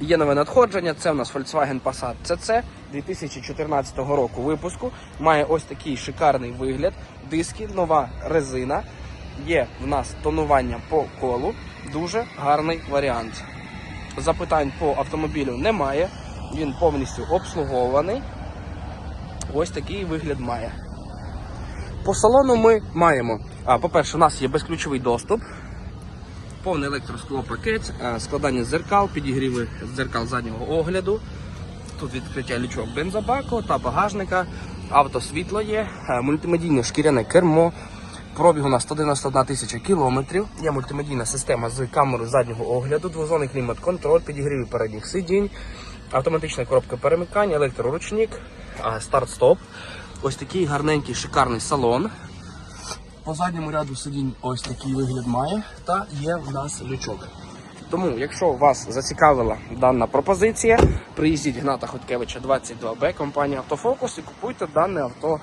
Є нове надходження. Це у нас Volkswagen Passat CC 2014 року випуску. Має ось такий шикарний вигляд. Диски, нова резина. Є в нас тонування по колу. Дуже гарний варіант. Запитань по автомобілю немає. Він повністю обслугований. Ось такий вигляд має. По салону ми маємо. А, по-перше, у нас є безключовий доступ, повний електросклопакет, е, складання зеркал, підігріви дзеркал заднього огляду. Тут відкриття лючок бензобаку та багажника, автосвітло є, е, мультимедійне шкіряне кермо. Пробіг у нас 191 тисяча кілометрів. Є мультимедійна система з камерою заднього огляду, двозонний клімат-контроль, підігріві передніх сидінь, автоматична коробка перемикання, електроручник, старт-стоп. Ось такий гарненький шикарний салон. По задньому ряду сидінь ось такий вигляд має, та є в нас лючок. Тому, якщо вас зацікавила дана пропозиція, приїздіть Гната Хоткевича 22Б, компанія Автофокус і купуйте дане авто